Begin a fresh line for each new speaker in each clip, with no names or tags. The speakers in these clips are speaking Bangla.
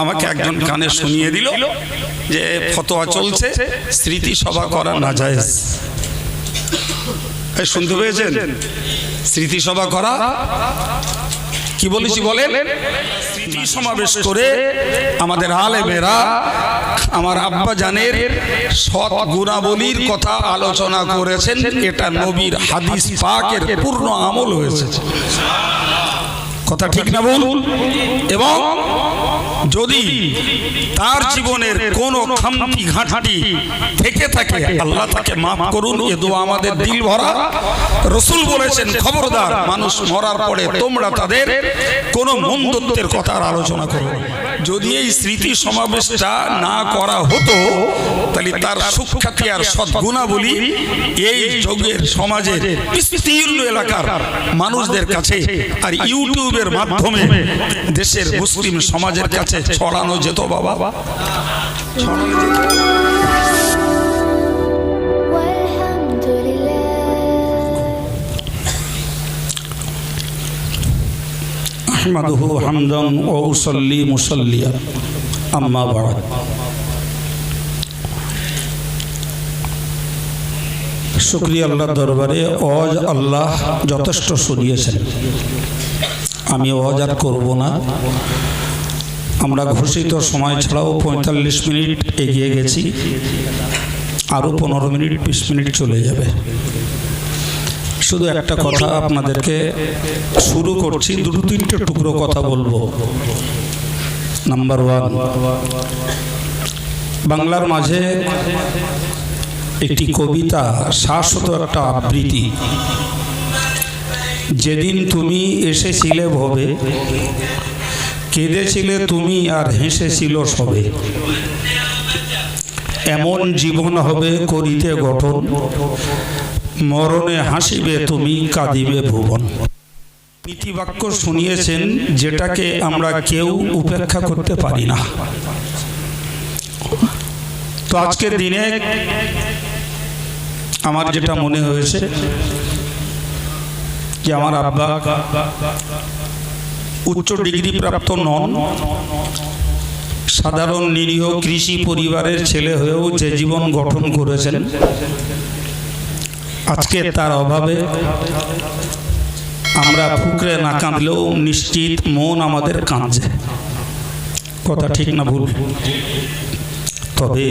আমাকে একজন কানে শুনিয়ে দিল যে ফতোয়া চলছে স্মৃতি সভা করা না যায় শুনতে পেয়েছেন? স্মৃতিসভা করা? কি বলেছি বলেন? স্মৃতি সমাবেশ করে আমাদের আলেমেরা আমার আব্বা জানের সৎ গুণাবলীর কথা আলোচনা করেছেন। এটা নবীর হাদিস পাকের পূর্ণ আমল হয়েছে। কথা ঠিক না বলুন এবং যদি তার জীবনের কোন খামতি ঘাটাটি থেকে থাকে, আল্লাহ তাকে মাফ করুন, এ দোয়া আমাদের দিল ভরা রসুল বলেছেন, খবরদার মানুষ মরার পরে তোমরা তাদের কোন মন্দত্বের কথা আর আলোচনা করো যদি এই স্মৃতি সমাবেশটা না করা হতো, তাহলে তার সুখ্যাতি আর সদ্গুণাবলী এই যোগের সমাজের বিস্তীর্ণ এলাকার মানুষদের কাছে আর ইউটিউবের মাধ্যমে দেশের মুসলিম সমাজের কাছে ছড়ানো যেত বাবা। ছড়ানো যেত। হামদান ও উসল্লি মুসল্লিয়া। আম্মা বাদ। শুক্রিয়া আল্লাহ দরবারে অজ আল্লাহ যথেষ্ট শুনিয়েছেন। আমি অজ আর করব না। আমরা ঘোষিত সময় ছাড়াও পঁয়তাল্লিশ মিনিট এগিয়ে গেছি। আরও পনেরো মিনিট, বিশ মিনিট চলে যাবে। শুধু একটা কথা আপনাদেরকে শুরু করছি, দুটো তিনটে টুকরো কথা বলব। নাম্বার ওয়ান বাংলার মাঝে একটি কবিতা, শাশ্বত একটা আবৃত্তি। যেদিন তুমি এসেছিলে ভবে, কেঁদেছিলে তুমি আর হেসেছিল সবে। এমন জীবন হবে করিতে গঠন মরণে হাসিবে, তুমি কাঁদিবে ভুবন। নীতিবাক্য শুনিয়েছেন যেটাকে আমরা কেউ উপেক্ষা করতে পারি না। তো আজকের দিনে আমার যেটা মনে হয়েছে, যে আমার আব্বা উচ্চ ডিগ্রি প্রাপ্ত নন, সাধারণ নিরীহ কৃষি পরিবারের ছেলে হয়েও যে জীবন গঠন করেছেন আজকে তার অভাবে আমরা ফুকরে না কাঁদলেও নিশ্চিত মন আমাদের কাঁদছে। কথা ঠিক না ভুল? তবে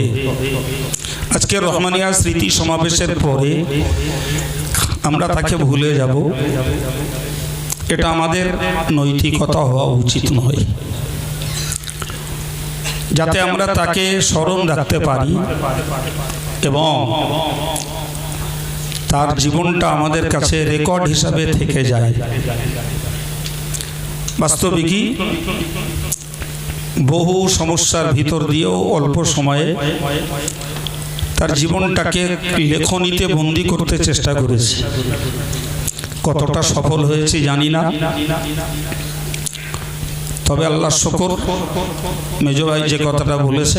আজকে রহমানিয়া স্মৃতি সমাবেশের পরে আমরা তাকে ভুলে যাব। এটা আমাদের নৈতিকতা হওয়া উচিত নয়। যাতে আমরা তাকে স্মরণ রাখতে পারি এবং তার জীবনটা আমাদের কাছে রেকর্ড হিসাবে থেকে যায়। বাস্তবিকই বহু সমস্যার ভিতর দিয়েও অল্প সময়ে তার জীবনটাকে লেখনীতে বন্দি করতে চেষ্টা করেছি। কতটা সফল হয়েছে জানি না। তবে আল্লাহ শকর, মেজো ভাই যে কথাটা বলেছে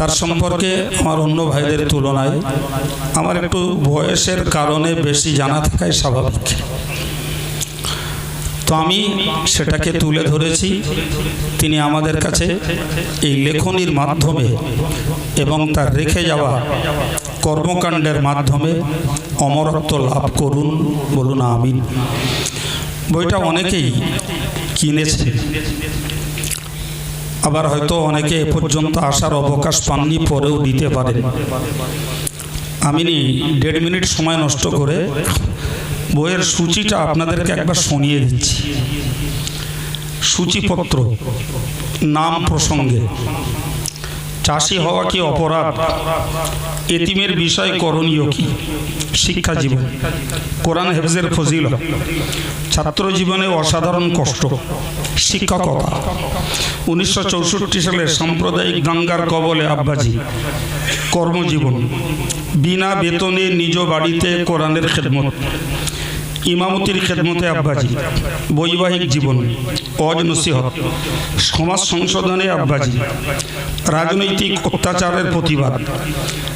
তার সম্পর্কে আমার অন্য ভাইদের তুলনায় আমার একটু বয়সের কারণে বেশি জানা থাকাই স্বাভাবিক। তো আমি সেটাকে তুলে ধরেছি, তিনি আমাদের কাছে এই লেখনির মাধ্যমে এবং তার রেখে যাওয়া কর্মকাণ্ডের মাধ্যমে অমরত্ব লাভ করুন, বলুন আমিন। বইটা অনেকেই কিনেছে। আবার হয়তো অনেকে এ পর্যন্ত আসার অবকাশ পাননি, পরেও দিতে পারেন। আমি দেড় মিনিট সময় নষ্ট করে বইয়ের সূচিটা আপনাদেরকে একবার শুনিয়ে দিচ্ছি। সূচিপত্র, নাম প্রসঙ্গে। চাষি হওয়া কি অপরাধ? এতিমের বিষয় করণীয় কি? শিক্ষা জীবন। কোরআন হেফজের ফজিল ছাত্র জীবনে অসাধারণ কষ্ট। শিক্ষকতা। উনিশশো চৌষট্টি সালে সাম্প্রদায়িক দাঙ্গার কবলে আব্বাজি। কর্মজীবন। বিনা বেতনে নিজ বাড়িতে কোরআনের খেদমত। ইমামতির খেদমতে আব্বাজি, বৈবাহিক জীবন, অজ নসিহত, সমাজ সংশোধনে আব্বাজি, রাজনৈতিক অত্যাচারের প্রতিবাদ,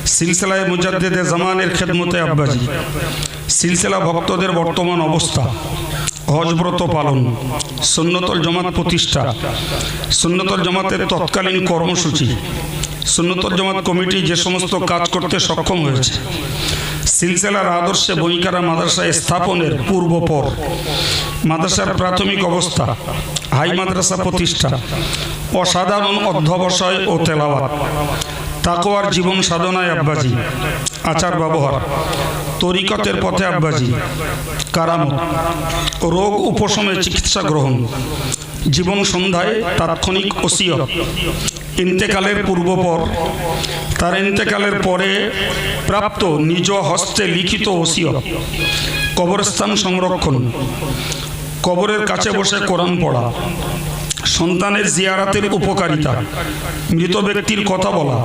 সিলসিলায় মুজাদ্দেদে জামানের খেদমতে আব্বাজি, সিলসিলা ভক্তদের বর্তমান অবস্থা, হজব্রত পালন, সুন্নতল জমাত প্রতিষ্ঠা, সুন্নতল জমাতের তৎকালীন কর্মসূচি, সুন্নতল জমাত কমিটি যে সমস্ত কাজ করতে সক্ষম হয়েছে সিলসিলার আদর্শে বইকারা মাদ্রাসা স্থাপনের পূর্বপর মাদ্রাসার প্রাথমিক অবস্থা, হাই মাদ্রাসা প্রতিষ্ঠা, অসাধারণ অধ্যবসায় ও তেলাওয়াত। তাকোয়ার জীবন সাধনায় আব্বাজি, আচার ব্যবহার, তরিকতের পথে আব্বাজি, কারামত, রোগ উপশমে চিকিৎসা গ্রহণ, জীবন সন্ধ্যায় তাৎক্ষণিক ওসিয়ত ইন্তেকালের পূর্বপর, তার ইন্তেকালের পরে প্রাপ্ত নিজ হস্তে লিখিত ওসিয়ত, কবরস্থান সংরক্ষণ, কবরের কাছে বসে কোরআন পড়া, সন্তানের জিয়ারাতের উপকারিতা, মৃত ব্যক্তির কথা বলা,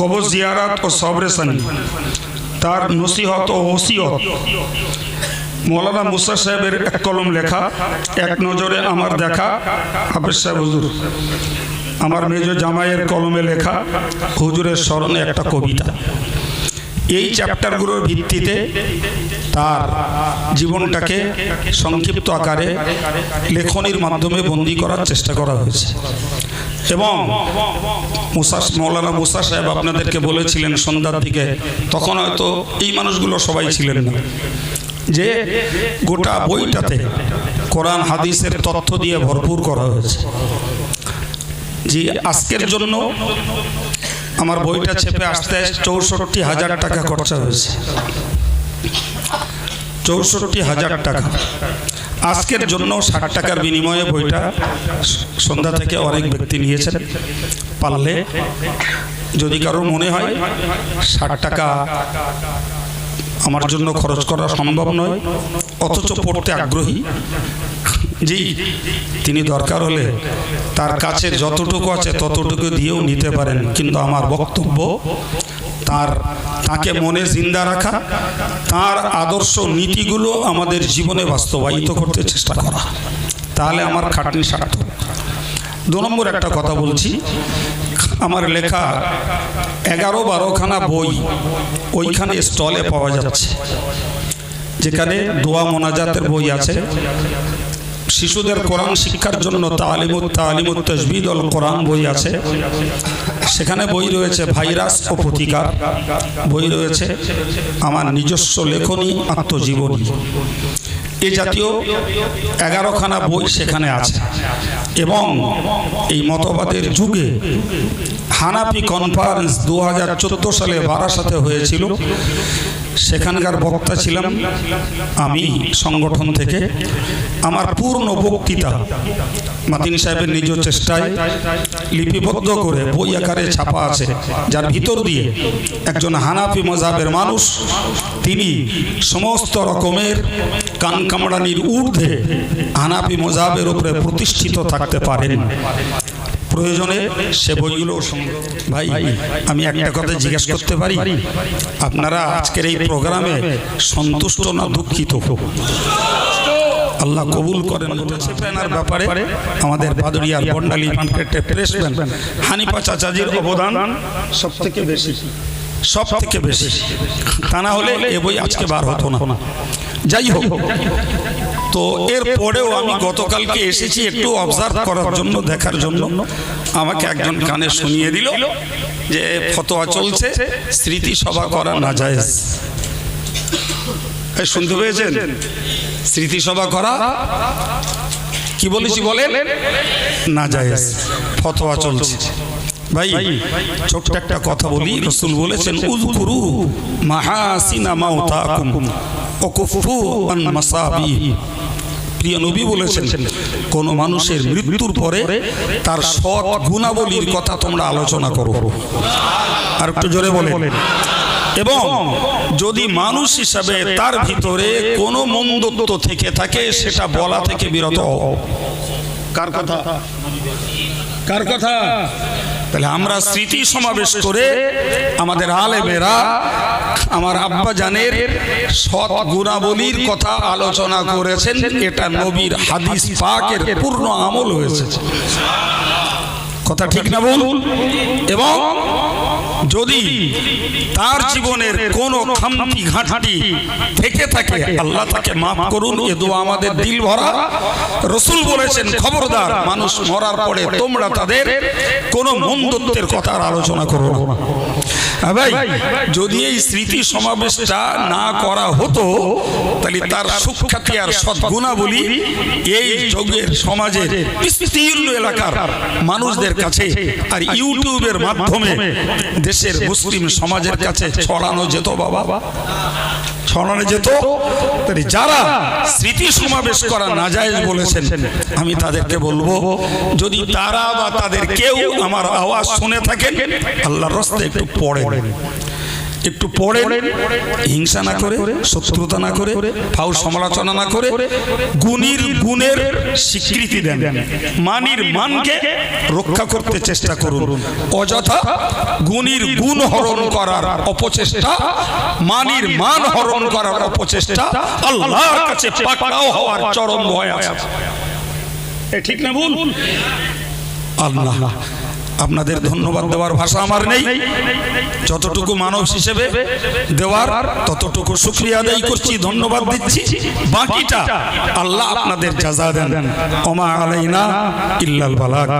কবর জিয়ারাত ও সবরেসানি তার নসিহত ও ওসিয়ত। মৌলানা মুসা সাহেবের এক কলম লেখা, এক নজরে আমার দেখা। হাফেজ সাহেব, হুজুর আমার মেজ জামাইয়ের কলমে লেখা হুজুরের স্মরণে একটা কবিতা। এই চ্যাপ্টারগুলোর ভিত্তিতে তার জীবনটাকে সংক্ষিপ্ত আকারে লেখনির মাধ্যমে বন্দি করার চেষ্টা করা হয়েছে। এবং মুসা মৌলানা মুসা সাহেব আপনাদেরকে বলেছিলেন সন্ধ্যার দিকে, তখন হয়তো এই মানুষগুলো সবাই ছিলেন না, যে গোটা বইটাতে কোরআন, হাদিসের তথ্য দিয়ে ভরপুর করা হয়েছে। জি, আজকের জন্য আমার বইটা ছেপে আসতে চৌষট্টি হাজার টাকা খরচা হয়েছে। চৌষট্টি হাজার টাকা। আজকের জন্য ষাট টাকার বিনিময়ে বইটা সন্ধ্যা থেকে অনেক ব্যক্তি নিয়েছেন। পারলে যদি কারোর মনে হয় ষাট টাকা আমার জন্য খরচ করা সম্ভব নয়, অথচ পড়তে আগ্রহী জি, তিনি দরকার হলে তার কাছে যতটুকু আছে ততটুকু দিয়েও নিতে পারেন। কিন্তু আমার বক্তব্য, তার, তাকে মনে জিন্দা রাখা, তার আদর্শ নীতিগুলো আমাদের জীবনে বাস্তবায়িত করতে চেষ্টা করা। তাহলে আমার খাটনি সার্থক দু নম্বর একটা কথা বলছি, আমার লেখা এগারো বারোখানা বই ওইখানে স্টলে পাওয়া যাচ্ছে। যেখানে দোয়া মোনাজাতের বই আছে। শিশুদের কোরআন শিক্ষার জন্য তালিমুত তালিমুত তসবিদ অল কোরআন বই আছে। সেখানে বই রয়েছে ভাইরাস ও প্রতিকার। বই রয়েছে আমার নিজস্ব লেখনী, আত্মজীবনী। এ জাতীয় এগারোখানা বই সেখানে আছে। এবং এই মতবাদের যুগে হানাপি কনফারেন্স দু হাজার চোদ্দ সালে বারাসাতে হয়েছিল। সেখানকার বক্তা ছিলাম আমি সংগঠন থেকে। আমার পূর্ণ বক্তৃতা মাতিন সাহেবের নিজ চেষ্টায় লিপিবদ্ধ করে বই আকারে ছাপা আছে, যার ভিতর দিয়ে একজন হানাফি মজাবের মানুষ, তিনি সমস্ত রকমের কান কামড়ানির ঊর্ধ্বে হানাফি মজাবের উপরে প্রতিষ্ঠিত থাকতে পারেন। প্রয়োজনে সে বইগুলো ভাই আমি একটা কথা জিজ্ঞেস করতে পারি। আপনারা আজকের এই প্রোগ্রামে সন্তুষ্ট না দুঃখিত? আল্লাহ কবুল করেন ব্যাপারে। আমাদের বাদুরিয়ার বন্ডালি মার্কেটে প্রেসম্যান হানিফা চাচাজির অবদান সব থেকে বেশি। সব থেকে বেশি। তা না হলে এ বই আজকে বার হতো না। যাই হোক। তো এর পরেও আমি গতকালকে এসেছি একটু অবজার্ভ করার জন্য, দেখার জন্য। আমাকে একজন কানে শুনিয়ে দিল যে ফতোয়া চলছে স্মৃতি সভা করা না যায় শুনতে পেয়েছেন? স্মৃতিসভা করা? কি বলেছি বলেন? না যায় ফতোয়া চলছে। ভাই, ছোট্ট একটা কথা বলি। রসুল বলেছেন উজকুরু মাহাসিনা মাউতাকুম প্রিয় নবী বলেছেন, কোন মানুষের মৃত্যুর পরে তার সৎ গুণাবলীর কথা তোমরা আলোচনা করো। আর একটু জোরে বলেন। এবং যদি মানুষ হিসাবে তার ভিতরে কোনো মন্দত্ব থেকে থাকে, সেটা বলা থেকে বিরত কার কথা? কার কথা? তাহলে আমরা স্মৃতি সমাবেশ করে আমাদের আলেমেরা আমার আব্বা জানের সৎ গুণাবলীর কথা আলোচনা করেছেন। এটা নবীর হাদিস পাকের পূর্ণ আমল হয়েছে। কথা ঠিক না বল? এবং যদি তার জীবনের কোন খামতি ঘাটি থেকে থাকে আল্লাহ তাকে মাফ করুন এ দোয়া আমাদের দিল ভরা রসুল বলেছেন খবরদার মানুষ মরার পরে তোমরা তাদের কোন মন্দত্বের কথার আলোচনা করো না। ভাই, যদি এই স্মৃতি সমাবেশটা না করা হতো, তাহলে তার সুখ্যাতি আর সদ্গুণাবলী এই যুগের সমাজের বিস্তীর্ণ এলাকার মানুষদের কাছে আর ইউটিউবের মাধ্যমে দেশের মুসলিম সমাজের কাছে ছড়ানো যেত বাবা। ছড়ানো যেত? যারা স্মৃতি সমাবেশ করা না যায় বলেছেন, আমি তাদেরকে বলব, যদি তারা বা তাদের কেউ আমার আওয়াজ শুনে থাকেন, আল্লাহর রাস্তায় একটু পড়েন। একটু পড়েন হিংসা না করে শত্রুতা না করে ফাউ সমালোচনা না করে গুণীর গুণের স্বীকৃতি দেন। মানির মানকে রক্ষা করতে চেষ্টা করুন। অযথা গুণীর গুণ হরণ করার অপচেষ্টা মানির মান হরণ করার অপচেষ্টা আল্লাহর কাছে পাকড়াও হওয়ার চরম ভয় আছে। এ ঠিক না ভুল? আল্লাহ। আপনাদের ধন্যবাদ দেওয়ার ভাষা আমার নেই। যতটুকু মানব হিসেবে দেওয়ার, ততটুকু শুক্রিয়া আদায় করছি, ধন্যবাদ দিচ্ছি। বাকিটা আল্লাহ আপনাদের যা দেন। ওমা আলাইনা ইল্লাল বালাগ